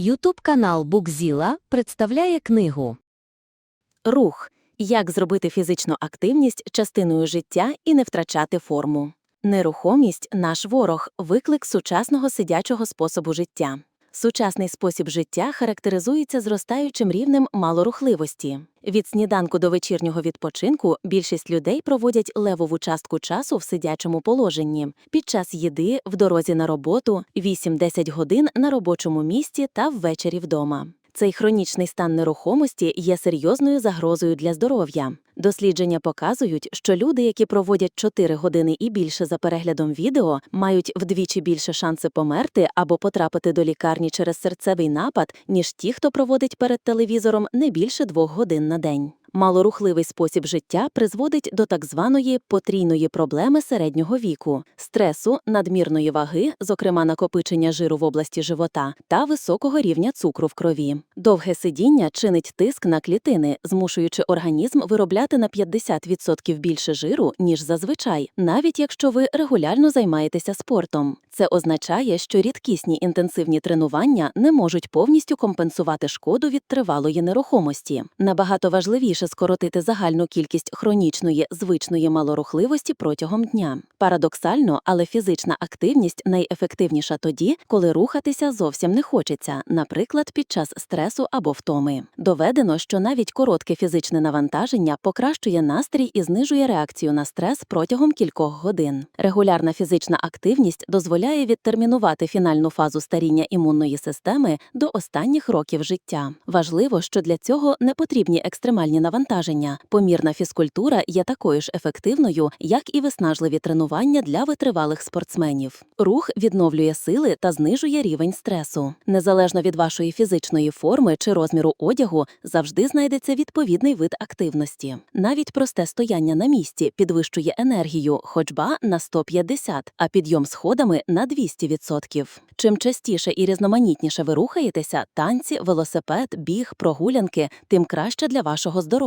Ютуб канал Букзіла представляє книгу Рух. Як зробити фізичну активність частиною життя і не втрачати форму. Нерухомість наш ворог, виклик сучасного сидячого способу життя. Сучасний спосіб життя характеризується зростаючим рівнем малорухливості. Від сніданку до вечірнього відпочинку більшість людей проводять левову частку часу в сидячому положенні під час їди, в дорозі на роботу, 8-10 годин на робочому місці та ввечері вдома. Цей хронічний стан нерухомості є серйозною загрозою для здоров'я. Дослідження показують, що люди, які проводять 4 години і більше за переглядом відео, мають вдвічі більше шанси померти або потрапити до лікарні через серцевий напад, ніж ті, хто проводить перед телевізором не більше двох годин на день. Малорухливий спосіб життя призводить до так званої потрійної проблеми середнього віку, стресу, надмірної ваги, зокрема накопичення жиру в області живота, та високого рівня цукру в крові. Довге сидіння чинить тиск на клітини, змушуючи організм виробляти на 50% більше жиру, ніж зазвичай, навіть якщо ви регулярно займаєтеся спортом. Це означає, що рідкісні інтенсивні тренування не можуть повністю компенсувати шкоду від тривалої нерухомості. Набагато важливіше скоротити загальну кількість хронічної звичної малорухливості протягом дня. Парадоксально, але фізична активність найефективніша тоді, коли рухатися зовсім не хочеться, наприклад, під час стресу або втоми. Доведено, що навіть коротке фізичне навантаження покращує настрій і знижує реакцію на стрес протягом кількох годин. Регулярна фізична активність дозволяє відтермінувати фінальну фазу старіння імунної системи до останніх років життя. Важливо, що для цього не потрібні екстремальні навантаження. Помірна фізкультура є такою ж ефективною, як і виснажливі тренування для витривалих спортсменів. Рух відновлює сили та знижує рівень стресу. Незалежно від вашої фізичної форми чи розміру одягу, завжди знайдеться відповідний вид активності. Навіть просте стояння на місці підвищує енергію, ходьба на 150, а підйом сходами на 200%. Чим частіше і різноманітніше ви рухаєтеся, танці, велосипед, біг, прогулянки, тим краще для вашого здоров'я.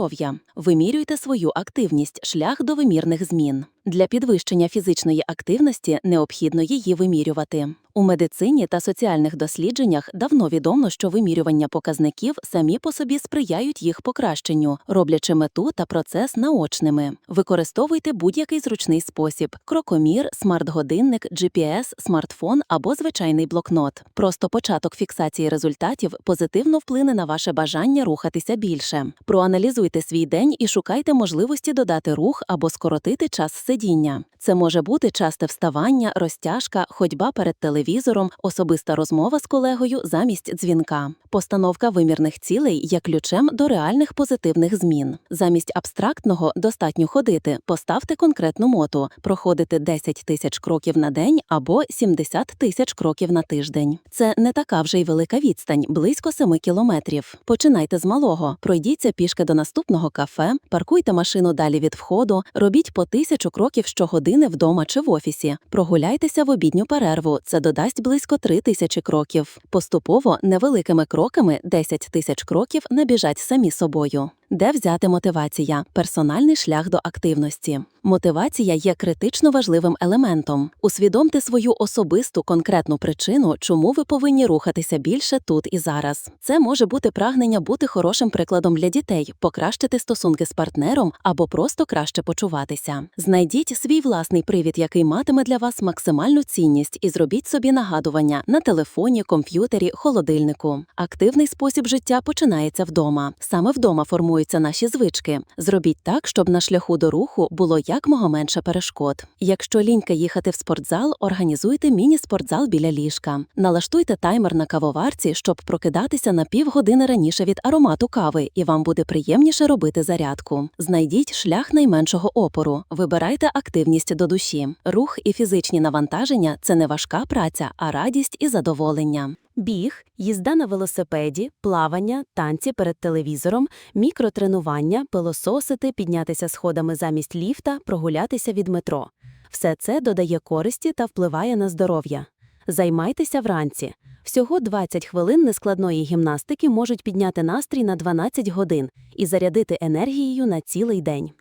Вимірюйте свою активність, шлях до вимірних змін. Для підвищення фізичної активності необхідно її вимірювати. У медицині та соціальних дослідженнях давно відомо, що вимірювання показників самі по собі сприяють їх покращенню, роблячи мету та процес наочними. Використовуйте будь-який зручний спосіб: крокомір, смарт-годинник, GPS, смартфон або звичайний блокнот. Просто початок фіксації результатів позитивно вплине на ваше бажання рухатися більше. Проаналізуйте свій день і шукайте можливості додати рух або скоротити час сидіння. Це може бути часте вставання, розтяжка, ходьба перед телевізором, особиста розмова з колегою замість дзвінка. Постановка вимірних цілей є ключем до реальних позитивних змін. Замість абстрактного достатньо ходити, поставте конкретну моту, проходити 10 тисяч кроків на день або 70 тисяч кроків на тиждень. Це не така вже й велика відстань, близько 7 кілометрів. Починайте з малого, пройдіться пішки до наступного кафе, паркуйте машину далі від входу, робіть по тисячу кроків щогодини вдома чи в офісі. Прогуляйтеся в обідню перерву. Це додасть близько 3 тисячі кроків. Поступово невеликими кроками 10 тисяч кроків набіжать самі собою. Де взяти мотивація? Персональний шлях до активності. Мотивація є критично важливим елементом. Усвідомте свою особисту конкретну причину, чому ви повинні рухатися більше тут і зараз. Це може бути прагнення бути хорошим прикладом для дітей, покращити стосунки з партнером або просто краще почуватися. Знайдіть свій власний привід, який матиме для вас максимальну цінність, і зробіть собі нагадування на телефоні, комп'ютері, холодильнику. Активний спосіб життя починається вдома. Саме вдома формуються наші звички. Зробіть так, щоб на шляху до руху було якмога менше перешкод. Якщо лінька їхати в спортзал, організуйте міні-спортзал біля ліжка. Налаштуйте таймер на кавоварці, щоб прокидатися на півгодини раніше від аромату кави, і вам буде приємніше робити зарядку. Знайдіть шлях найменшого опору. Вибирайте активність до душі. Рух і фізичні навантаження це не важка праця, а радість і задоволення. Біг, їзда на велосипеді, плавання, танці перед телевізором, мікротренування, пилососити, піднятися сходами замість ліфта, прогулятися від метро. Все це додає користі та впливає на здоров'я. Займайтеся вранці. Всього 20 хвилин нескладної гімнастики можуть підняти настрій на 12 годин і зарядити енергією на цілий день.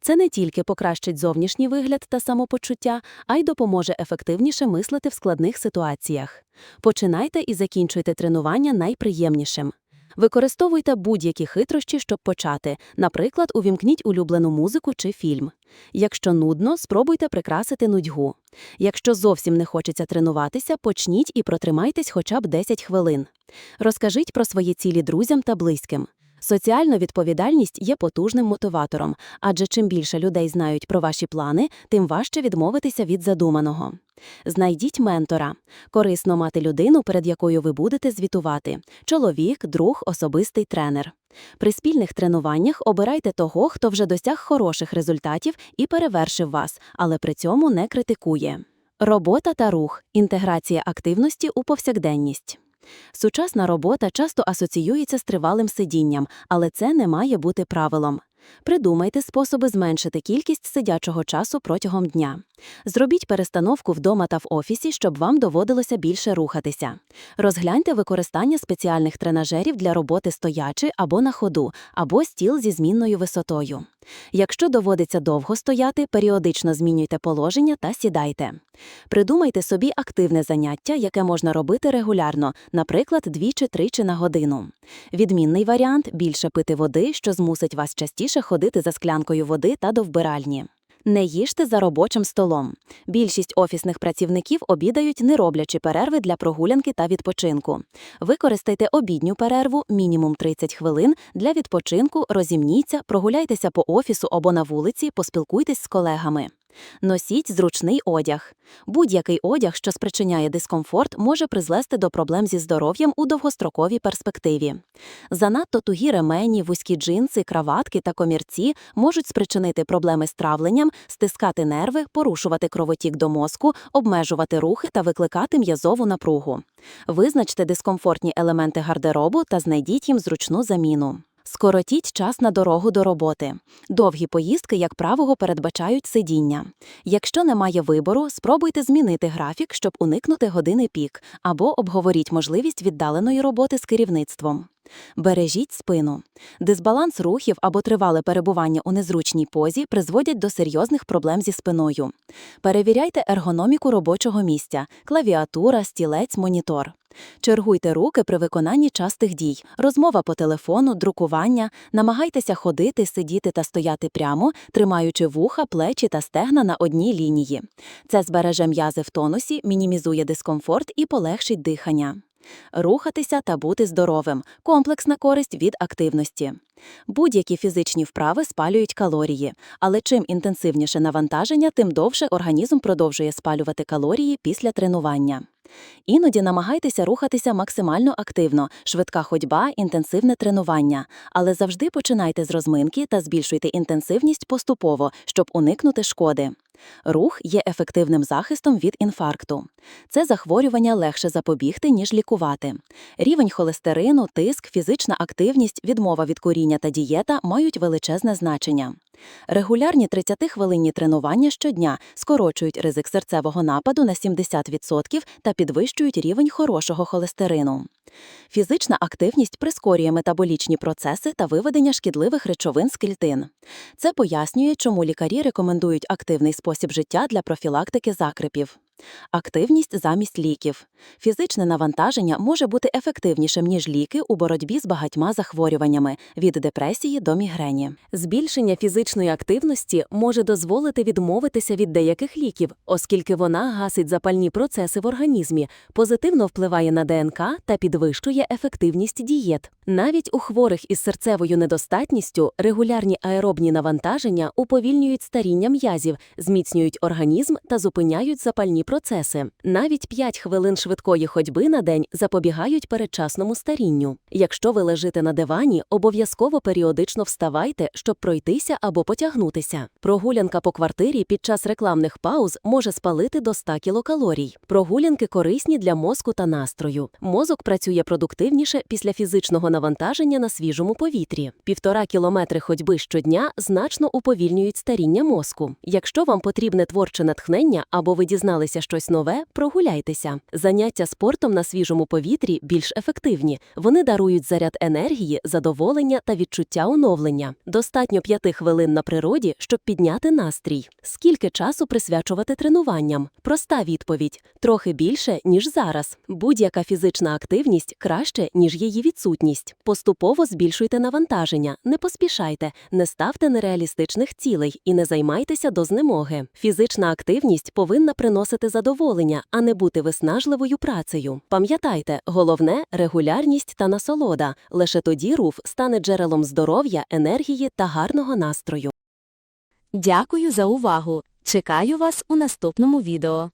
Це не тільки покращить зовнішній вигляд та самопочуття, а й допоможе ефективніше мислити в складних ситуаціях. Починайте і закінчуйте тренування найприємнішим. Використовуйте будь-які хитрощі, щоб почати. Наприклад, увімкніть улюблену музику чи фільм. Якщо нудно, спробуйте прикрасити нудьгу. Якщо зовсім не хочеться тренуватися, почніть і протримайтесь хоча б 10 хвилин. Розкажіть про свої цілі друзям та близьким. Соціальна відповідальність є потужним мотиватором, адже чим більше людей знають про ваші плани, тим важче відмовитися від задуманого. Знайдіть ментора. Корисно мати людину, перед якою ви будете звітувати чоловік, друг, особистий тренер. При спільних тренуваннях обирайте того, хто вже досяг хороших результатів і перевершив вас, але при цьому не критикує. Робота та рух інтеграція активності у повсякденність. Сучасна робота часто асоціюється з тривалим сидінням, але це не має бути правилом. Придумайте способи зменшити кількість сидячого часу протягом дня. Зробіть перестановку вдома та в офісі, щоб вам доводилося більше рухатися. Розгляньте використання спеціальних тренажерів для роботи стоячи або на ходу, або стіл зі змінною висотою. Якщо доводиться довго стояти, періодично змінюйте положення та сідайте. Придумайте собі активне заняття, яке можна робити регулярно, наприклад, двічі-тричі на годину. Відмінний варіант більше пити води, що змусить вас частіше ходити за склянкою води та до вбиральні. Не їжте за робочим столом. Більшість офісних працівників обідають, не роблячи перерви для прогулянки та відпочинку. Використайте обідню перерву мінімум 30 хвилин для відпочинку, розімніться, прогуляйтеся по офісу або на вулиці, поспілкуйтесь з колегами. Носіть зручний одяг. Будь-який одяг, що спричиняє дискомфорт, може призвести до проблем зі здоров'ям у довгостроковій перспективі. Занадто тугі ремені, вузькі джинси, краватки та комірці можуть спричинити проблеми з травленням, стискати нерви, порушувати кровотік до мозку, обмежувати рухи та викликати м'язову напругу. Визначте дискомфортні елементи гардеробу та знайдіть їм зручну заміну. Скоротіть час на дорогу до роботи. Довгі поїздки, як правило, передбачають сидіння. Якщо немає вибору, спробуйте змінити графік, щоб уникнути години пік, або обговоріть можливість віддаленої роботи з керівництвом. Бережіть спину. Дисбаланс рухів або тривале перебування у незручній позі призводять до серйозних проблем зі спиною. Перевіряйте ергономіку робочого місця, клавіатура, стілець, монітор. Чергуйте руки при виконанні частих дій, розмова по телефону, друкування, намагайтеся ходити, сидіти та стояти прямо, тримаючи вуха, плечі та стегна на одній лінії. Це збереже м'язи в тонусі, мінімізує дискомфорт і полегшить дихання. Рухатися та бути здоровим комплексна користь від активності. Будь-які фізичні вправи спалюють калорії, але чим інтенсивніше навантаження, тим довше організм продовжує спалювати калорії після тренування. Іноді намагайтеся рухатися максимально активно, швидка ходьба, інтенсивне тренування, але завжди починайте з розминки та збільшуйте інтенсивність поступово, щоб уникнути шкоди. Рух є ефективним захистом від інфаркту. Це захворювання легше запобігти, ніж лікувати. Рівень холестерину, тиск, фізична активність, відмова від куріння та дієта мають величезне значення. Регулярні 30-хвилинні тренування щодня скорочують ризик серцевого нападу на 70% та підвищують рівень хорошого холестерину. Фізична активність прискорює метаболічні процеси та виведення шкідливих речовин з клітин. Це пояснює, чому лікарі рекомендують активний спосіб життя для профілактики закрипів. Активність замість ліків. Фізичне навантаження може бути ефективнішим, ніж ліки у боротьбі з багатьма захворюваннями від депресії до мігрені. Збільшення фізичної активності може дозволити відмовитися від деяких ліків, оскільки вона гасить запальні процеси в організмі, позитивно впливає на ДНК та підвищує ефективність дієт. Навіть у хворих із серцевою недостатністю регулярні аеробні навантаження уповільнюють старіння м'язів, зміцнюють організм та зупиняють запальні процеси. Навіть 5 хвилин швидкої ходьби на день запобігають передчасному старінню. Якщо ви лежите на дивані, обов'язково періодично вставайте, щоб пройтися або потягнутися. Прогулянка по квартирі під час рекламних пауз може спалити до 100 кілокалорій. Прогулянки корисні для мозку та настрою. Мозок працює продуктивніше після фізичного навантаження на свіжому повітрі. Півтора кілометри ходьби щодня значно уповільнюють старіння мозку. Якщо вам потрібне творче натхнення або ви дізналися дізнатися щось нове, прогуляйтеся. Заняття спортом на свіжому повітрі більш ефективні. Вони дарують заряд енергії, задоволення та відчуття оновлення. Достатньо п'яти хвилин на природі, щоб підняти настрій. Скільки часу присвячувати тренуванням? Проста відповідь трохи більше, ніж зараз. Будь-яка фізична активність краще, ніж її відсутність. Поступово збільшуйте навантаження, не поспішайте, не ставте нереалістичних цілей і не займайтеся до знемоги. Фізична активність повинна приносити задоволення, а не бути виснажливою працею. Пам'ятайте, головне регулярність та насолода. Лише тоді руф стане джерелом здоров'я, енергії та гарного настрою. Дякую за увагу. Чекаю вас у наступному відео.